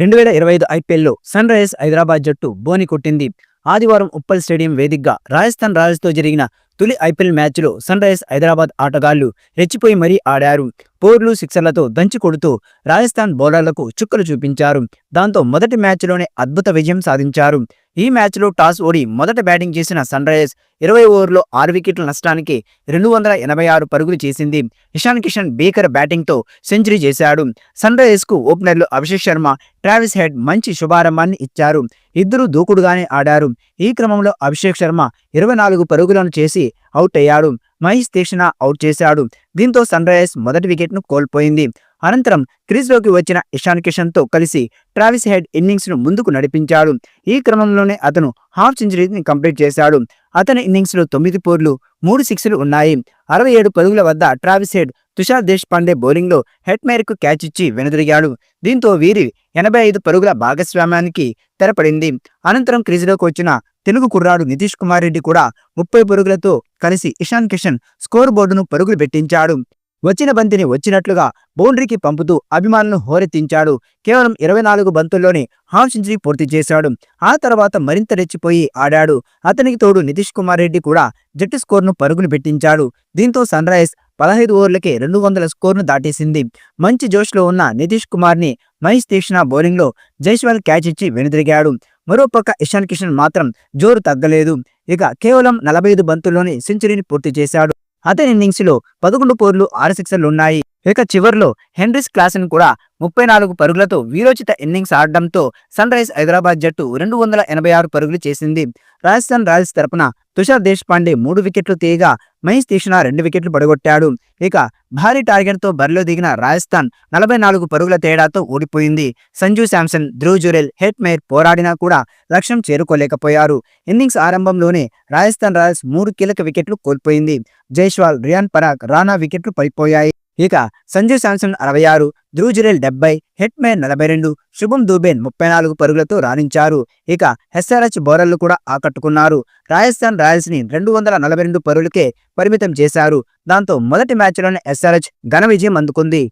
రెండు వేల ఇరవై ఐదు ఐపీఎల్లో సన్ రైజర్స్ హైదరాబాద్ జట్టు బోని కొట్టింది. ఆదివారం ఉప్పల్ స్టేడియం వేదికగా రాజస్థాన్ రాయల్స్తో జరిగిన తొలి ఐపీఎల్ మ్యాచ్లో సన్ రైజర్స్ హైదరాబాద్ ఆటగాళ్ళు రెచ్చిపోయి మరీ ఆడారు. పోర్లు సిక్సర్లతో దంచి కొడుతూ రాజస్థాన్ బౌలర్లకు చుక్కలు చూపించారు. దాంతో మొదటి మ్యాచ్లోనే అద్భుత విజయం సాధించారు. ఈ మ్యాచ్లో టాస్ ఓడి మొదట బ్యాటింగ్ చేసిన సన్ రైజర్స్ ఇరవై ఓవర్లో ఆరు వికెట్ల నష్టానికి రెండు వందల ఎనభై ఆరు పరుగులు చేసింది. ఇషాన్ కిషన్ బీకర్ బ్యాటింగ్తో సెంచరీ చేశాడు. సన్ రైజర్స్కు ఓపెనర్లు అభిషేక్ శర్మ ట్రావిస్ హెడ్ మంచి శుభారంభాన్ని ఇచ్చారు. ఇద్దరూ దూకుడుగానే ఆడారు. ఈ క్రమంలో అభిషేక్ శర్మ ఇరవై నాలుగు పరుగులను చేసి అవుట్ అయ్యాడు మహేష్ తీక్షణ అవుట్ చేశాడు. దీంతో సన్ రైజర్స్ మొదటి వికెట్ను కోల్పోయింది. అనంతరం క్రీజ్లోకి వచ్చిన ఇషాన్ కిషన్తో కలిసి ట్రావిస్ హెడ్ ఇన్నింగ్స్ను ముందుకు నడిపించాడు. ఈ క్రమంలోనే అతను హాఫ్ సెంచరీని కంప్లీట్ చేశాడు. అతని ఇన్నింగ్స్లో తొమ్మిది పోర్లు మూడు సిక్స్లు ఉన్నాయి. అరవై ఏడు పరుగుల వద్ద Travis Head Tushar Deshpande బౌలింగ్లో హెట్ మేరకు క్యాచ్ ఇచ్చి వెనుదిరిగాడు. దీంతో వీరి ఎనభై ఐదు పరుగుల భాగస్వామ్యానికి తెరపడింది. అనంతరం క్రీజులోకి వచ్చిన తెలుగు కుర్రాడు నితీష్ కుమార్ రెడ్డి కూడా ముప్పై పరుగులతో కలిసి ఇషాన్ కిషన్ స్కోర్ బోర్డును పరుగులు పెట్టించాడు. వచ్చిన బంతిని వచ్చినట్లుగా బౌండరీకి పంపుతూ అభిమానులను హోరెత్తించాడు. కేవలం ఇరవై నాలుగు బంతుల్లోనే హాఫ్ సెంచరీ పూర్తి చేశాడు. ఆ తర్వాత మరింత రెచ్చిపోయి ఆడాడు. అతనికి తోడు నితీష్ కుమార్ రెడ్డి కూడా జట్టు స్కోర్ను పరుగులు పెట్టించాడు. దీంతో సన్ రైజర్స్ పదహైదు ఓవర్లకే రెండు వందల స్కోర్ను దాటేసింది. మంచి జోష్లో ఉన్న నితీష్ కుమార్ని మహేష్ తీక్షణ బౌలింగ్లో జైస్వాల్ క్యాచ్ ఇచ్చి వెనుదిరిగాడు. మరోపక్క ఇషాన్ కిషన్ మాత్రం జోరు తగ్గలేదు. ఇక కేవలం నలభై ఐదు బంతుల్లోనే సెంచరీని పూర్తి చేశాడు. అతని ఇన్నింగ్స్లో పదకొండు పోర్లు ఆరు సిక్సర్లు ఉన్నాయి. ఇక చివర్లో హెన్రీస్ క్లాసన్ కూడా ముప్పై నాలుగు పరుగులతో వీరోచిత ఇన్నింగ్స్ ఆడడంతో సన్ రైజ్ హైదరాబాద్ జట్టు రెండు వందల ఎనభై ఆరు పరుగులు చేసింది. రాజస్థాన్ రాయల్స్ తరపున తుషార్ దేశ్పాండే మూడు వికెట్లు తీయగా మహేష్ తీక్షణ రెండు వికెట్లు పడగొట్టాడు. ఇక భారీ టార్గెట్తో బరిలో దిగిన రాజస్థాన్ నలభై నాలుగు పరుగుల తేడాతో ఓడిపోయింది. సంజు శాంసన్ ధ్రువ్ జురెల్ హెట్ మేర్ పోరాడినా కూడా లక్ష్యం చేరుకోలేకపోయారు. ఇన్నింగ్స్ ఆరంభంలోనే రాజస్థాన్ రాయల్స్ మూడు కీలక వికెట్లు కోల్పోయింది. జైస్వాల్ రియాన్ పరాగ్ రానా వికెట్లు పడిపోయాయి. ఇక సంజు శాంసన్ అరవై ఆరు ధ్రువ్ జురెల్ డెబ్బై హెట్మేన్ నలభై రెండు శుభం దూబేన్ ముప్పై నాలుగు పరుగులతో రాణించారు. ఇక హెస్ఆర్హెచ్ బౌలర్లు కూడా ఆకట్టుకున్నారు. రాజస్థాన్ రాయల్స్ని రెండు వందల నలభై రెండు పరుగులకే పరిమితం చేశారు. దాంతో మొదటి మ్యాచ్లోనే ఎస్ఆర్హెచ్ ఘన విజయం అందుకుంది.